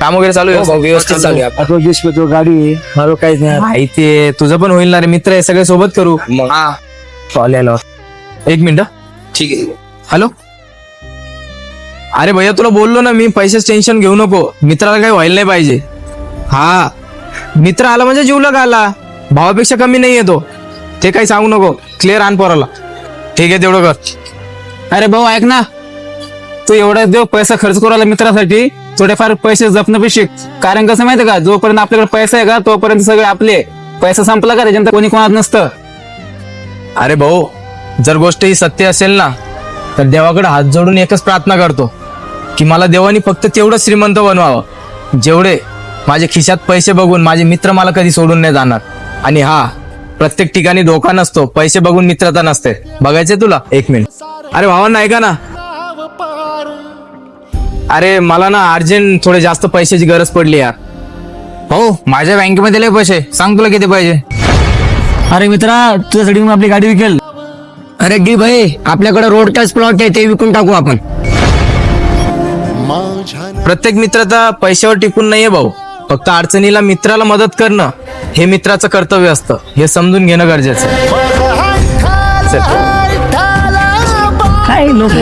काम वगैरे चालू आहे? हो, व्यवस्थित चालू आहे. आपलं. तो गाडी आहे. माझं काहीच नाही माहिती आहे. तुझं पण होईल ना रे. मित्र आहे सगळे सोबत करू. मग. हा. कॉल यायला. एक मिनिट. ठीक आहे. हॅलो? अरे भैया तुला बोललो ना मी पैशाच टेन्शन घेऊ नको. मित्राला काही व्हायला नाही पाहिजे. हा. मित्र आला म्हणजे जीवलग आला. भावापेक्षा कमी नाही येतो ते काही सांगू नको. क्लिअर आण पोराला. ठीक आहे तेवढं कर. अरे भाऊ ऐक ना. तू एवढा देव पैसा खर्च करू आला मित्रासाठी. थोडेफार पैसे जपणं बी शिक. कारण कसं माहितीये का? जोपर्यंत आपल्याकडे पैसा आहे का तोपर्यंत सगळे आपले. पैसा संपला का त्याच्यानंतर कोणी कोणात नसतं. अरे भाऊ जर गोष्ट ही सत्य असेल ना तर देवाकडे हात जोडून एकच प्रार्थना करतो की मला देवानी फक्त तेवढं श्रीमंत बनवावं. जेवढे माझ्या खिशात पैसे बघून माझे मित्र मला कधी सोडून नाही जाणार. आणि हा प्रत्येक ठिकाणी धोका नसतो पैसे बघून मित्रता नसते. बघायचे तुला? एक मिनिट. अरे भावांना ऐका ना. अरे मला ना अर्जंट थोडे जास्त पैशाची गरज पडली यार. हो माझ्या बँकेमध्ये लय पैसे सांग तुला किती पाहिजे. अरे मित्रा तुझ्यासाठी मी आपली गाडी विकेल. अरे गी भाई आपल्याकडे रोड टच प्लॉट आहे ते विकून टाकू आपण. प्रत्येक मित्रता पैशावर टिकून नाहीये भाऊ. फक्त अडचणीला मित्राला मदत करणं हे मित्राचं कर्तव्य असतं. हे समजून घेणं गरजेचं आहे. चल. काय लोक